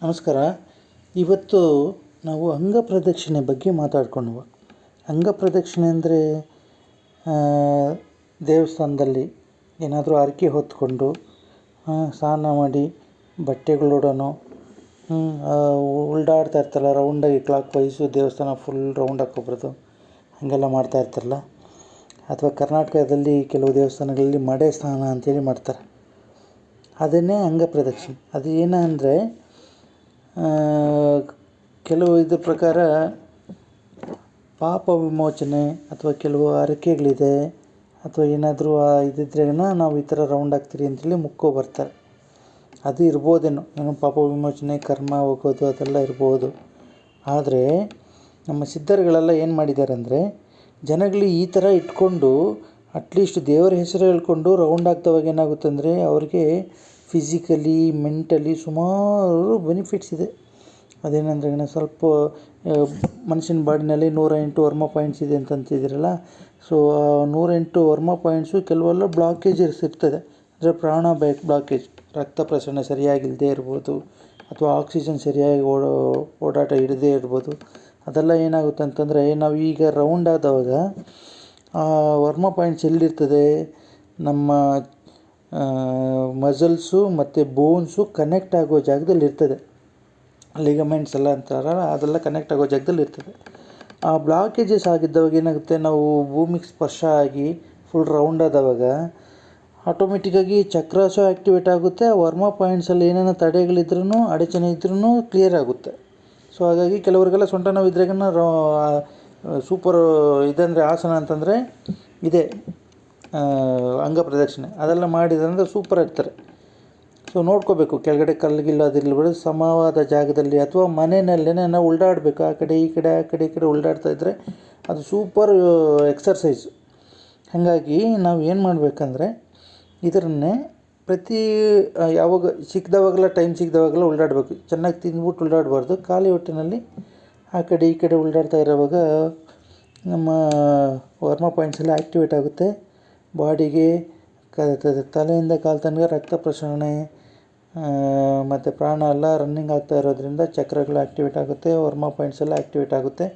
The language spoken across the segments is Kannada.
ನಮಸ್ಕಾರ. ಇವತ್ತು ನಾವು ಅಂಗ ಪ್ರದಕ್ಷಿಣೆ ಬಗ್ಗೆ ಮಾತಾಡ್ಕೊಂಡು ಅಂಗ ಪ್ರದಕ್ಷಿಣೆ ಅಂದರೆ ದೇವಸ್ಥಾನದಲ್ಲಿ ಏನಾದರೂ ಹರಕೆ ಹೊತ್ಕೊಂಡು ಸ್ನಾನ ಮಾಡಿ, ಬಟ್ಟೆಗಳೊಡನು ಉಲ್ಡಾಡ್ತಾ ಇರ್ತಾರಲ್ಲ ರೌಂಡಾಗಿ ಕ್ಲಾಕ್ ವೈಸು ದೇವಸ್ಥಾನ ಫುಲ್ ರೌಂಡ್ ಹಾಕ್ಕೊಬರೋದು ಹಾಗೆಲ್ಲ ಮಾಡ್ತಾ ಇರ್ತಾರಲ್ಲ. ಅಥವಾ ಕರ್ನಾಟಕದಲ್ಲಿ ಕೆಲವು ದೇವಸ್ಥಾನಗಳಲ್ಲಿ ಮಡೆ ಸ್ನಾನ ಅಂತೇಳಿ ಮಾಡ್ತಾರೆ. ಅದನ್ನೇ ಅಂಗ ಪ್ರದಕ್ಷಿಣೆ. ಅದು ಏನು ಅಂದರೆ ಕೆಲವು ಇದ್ರ ಪ್ರಕಾರ ಪಾಪ ವಿಮೋಚನೆ ಅಥವಾ ಕೆಲವು ಹರಕೆಗಳಿದೆ ಅಥವಾ ಏನಾದರೂ ಇದಿದ್ರೇನ ನಾವು ಈ ಥರ ರೌಂಡ್ ಆಗ್ತೀರಿ ಅಂತೇಳಿ ಮುಕ್ಕೋ ಬರ್ತಾರೆ. ಅದು ಇರ್ಬೋದೇನೋ. ಏನೋ ಪಾಪ ವಿಮೋಚನೆ, ಕರ್ಮ, ಹೋಗೋದು ಅದೆಲ್ಲ ಇರ್ಬೋದು. ಆದರೆ ನಮ್ಮ ಸಿದ್ಧರುಗಳೆಲ್ಲ ಏನು ಮಾಡಿದ್ದಾರೆ ಅಂದರೆ ಜನಗಳು ಈ ಥರ ಇಟ್ಕೊಂಡು ಅಟ್ಲೀಸ್ಟ್ ದೇವರ ಹೆಸರು ಹೇಳ್ಕೊಂಡು ರೌಂಡ್ ಆಗ್ತವಾಗ ಏನಾಗುತ್ತೆ ಅಂದರೆ ಅವ್ರಿಗೆ ಫಿಸಿಕಲಿ ಮೆಂಟಲಿ ಸುಮಾರು ಬೆನಿಫಿಟ್ಸ್ ಇದೆ. ಅದೇನಂದ್ರೆ ಸ್ವಲ್ಪ ಮನುಷ್ಯನ ಬಾಡಿನಲ್ಲಿ ನೂರ ಎಂಟು ವರ್ಮ ಪಾಯಿಂಟ್ಸ್ ಇದೆ ಅಂತ ಅಂತಿದ್ದೀರಲ್ಲ ಸೊ ಆ ನೂರೆಂಟು ವರ್ಮ ಪಾಯಿಂಟ್ಸು ಕೆಲವೆಲ್ಲ ಬ್ಲಾಕೇಜಸ್ ಇರ್ತದೆ. ಅಂದರೆ ಪ್ರಾಣ ಬ್ಯಾಕ್ ಬ್ಲಾಕೇಜ್ ರಕ್ತ ಪ್ರಸರಣ ಸರಿಯಾಗಿಲ್ಲದೆ ಇರ್ಬೋದು, ಅಥವಾ ಆಕ್ಸಿಜನ್ ಸರಿಯಾಗಿ ಓಡೋ, ಓಡಾಟ ಹಿಡದೇ ಇರ್ಬೋದು. ಅದೆಲ್ಲ ಏನಾಗುತ್ತೆ ಅಂತಂದರೆ, ನಾವು ಈಗ ರೌಂಡ್ ಆದವಾಗ ವರ್ಮ ಪಾಯಿಂಟ್ಸ್ ಎಲ್ಲಿರ್ತದೆ? ನಮ್ಮ ಮಸಲ್ಸು ಮತ್ತು ಬೋನ್ಸು ಕನೆಕ್ಟ್ ಆಗೋ ಜಾಗದಲ್ಲಿ ಇರ್ತದೆ. ಲಿಗಮೆಂಟ್ಸ್ ಎಲ್ಲ ಅಂತಾರಲ್ಲ ಅದೆಲ್ಲ ಕನೆಕ್ಟ್ ಆಗೋ ಜಾಗದಲ್ಲಿ ಇರ್ತದೆ. ಆ ಬ್ಲಾಕೇಜಸ್ ಆಗಿದ್ದವಾಗ ಏನಾಗುತ್ತೆ, ನಾವು ಭೂಮಿಗೆ ಸ್ಪರ್ಶ ಆಗಿ ಫುಲ್ ರೌಂಡ್ ಆದವಾಗ ಆಟೋಮೆಟಿಕ್ಕಾಗಿ ಚಕ್ರಾಸು ಆ್ಯಕ್ಟಿವೇಟ್ ಆಗುತ್ತೆ, ವರ್ಮ ಪಾಯಿಂಟ್ಸಲ್ಲಿ ಏನೇನೋ ತಡೆಗಳಿದ್ರೂ ಅಡಚಣೆ ಇದ್ರೂ ಕ್ಲಿಯರ್ ಆಗುತ್ತೆ. ಸೊ ಹಾಗಾಗಿ ಕೆಲವರಿಗೆಲ್ಲ ಸೊಂಟ ನೋವು ಇದ್ರಾಗನ ರೋ ಸೂಪರ್ ಇದಂದರೆ ಆಸನ ಅಂತಂದರೆ ಇದೆ. ಅಂಗ ಪ್ರದಕ್ಷಿಣೆ ಅದೆಲ್ಲ ಮಾಡಿದ್ರಂದ್ರೆ ಸೂಪರ್ ಇರ್ತಾರೆ. ಸೊ ನೋಡ್ಕೋಬೇಕು. ಕೆಳಗಡೆ ಕಲ್ಲು ಅದಿಲ್ಲ ಅದಿರ್ಲಿ ಸಮವಾದ ಜಾಗದಲ್ಲಿ ಅಥವಾ ಮನೆಯಲ್ಲೇ ನಾವು ಉಲ್ಡಾಡಬೇಕು. ಆ ಕಡೆ, ಈ ಕಡೆ, ಆ ಕಡೆ, ಈ ಕಡೆ ಉಲ್ಡಾಡ್ತಾ ಇದ್ದರೆ ಅದು ಸೂಪರ್ ಎಕ್ಸರ್ಸೈಸ್ ಹಾಗಾಗಿ ನಾವು ಏನು ಮಾಡಬೇಕಂದ್ರೆ ಇದರನ್ನೇ ಪ್ರತಿ ಯಾವಾಗ ಸಿಕ್ಕಿದವಾಗೆಲ್ಲ ಟೈಮ್ ಸಿಕ್ಕಿದವಾಗೆಲ್ಲ ಉಲ್ಡಾಡಬೇಕು. ಚೆನ್ನಾಗಿ ತಿಂದ್ಬಿಟ್ಟು ಉಲ್ಡಾಡಬಾರ್ದು. ಖಾಲಿ ಹೊಟ್ಟೆನಲ್ಲಿ ಆ ಕಡೆ, ಈ ಕಡೆ ಉಲ್ಡಾಡ್ತಾ ಇರೋವಾಗ ನಮ್ಮ ವರ್ಮ ಪಾಯಿಂಟ್ಸ್ ಎಲ್ಲ ಆ್ಯಕ್ಟಿವೇಟ್ ಆಗುತ್ತೆ. ಬಾಡಿಗೆ ತಲೆಯಿಂದ ಕಾಲು ತನಕ ರಕ್ತ ಪ್ರಸರಣೆ ಮತ್ತು ಪ್ರಾಣ ಎಲ್ಲ ರನ್ನಿಂಗ್ ಆಗ್ತಾ ಇರೋದ್ರಿಂದ ಚಕ್ರಗಳು ಆ್ಯಕ್ಟಿವೇಟ್ ಆಗುತ್ತೆ, ವರ್ಮ ಪಾಯಿಂಟ್ಸ್ ಎಲ್ಲ ಆ್ಯಕ್ಟಿವೇಟ್ ಆಗುತ್ತೆ.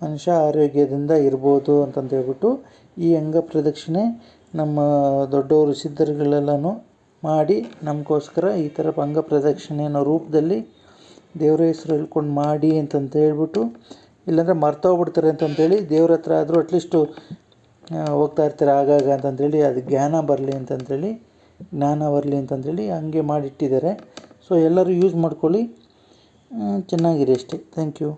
ಮನುಷ್ಯ ಆರೋಗ್ಯದಿಂದ ಇರ್ಬೋದು ಅಂತಂದು ಹೇಳ್ಬಿಟ್ಟು ಈ ಅಂಗ ಪ್ರದಕ್ಷಿಣೆ ನಮ್ಮ ದೊಡ್ಡವರು ಸಿದ್ಧರುಗಳೆಲ್ಲನೂ ಮಾಡಿ ನಮಗೋಸ್ಕರ ಈ ಥರ ಅಂಗ ಪ್ರದಕ್ಷಿಣೆ ಅನ್ನೋ ರೂಪದಲ್ಲಿ ದೇವರ ಹೆಸರು ಹೇಳ್ಕೊಂಡು ಮಾಡಿ ಅಂತಂತ ಹೇಳ್ಬಿಟ್ಟು ಇಲ್ಲಾಂದರೆ ಮರ್ತೋಗ್ಬಿಡ್ತಾರೆ ಅಂತಂತೇಳಿ ದೇವ್ರ ಹತ್ರ ಆದರೂ ಅಟ್ಲೀಸ್ಟು ಹೋಗ್ತಾ ಇರ್ತಾರೆ ಆಗಾಗ ಅಂತಂದೇಳಿ ಅದು ಜ್ಞಾನ ಬರಲಿ ಅಂತಂದೇಳಿ ಜ್ಞಾನ ಬರಲಿ ಅಂತಂದೇಳಿ ಹಂಗೆ ಮಾಡಿಟ್ಟಿದ್ದಾರೆ. ಸೊ ಎಲ್ಲರೂ ಯೂಸ್ ಮಾಡ್ಕೊಳ್ಳಿ. ಚೆನ್ನಾಗಿರಿ ಅಷ್ಟೇ. Thank you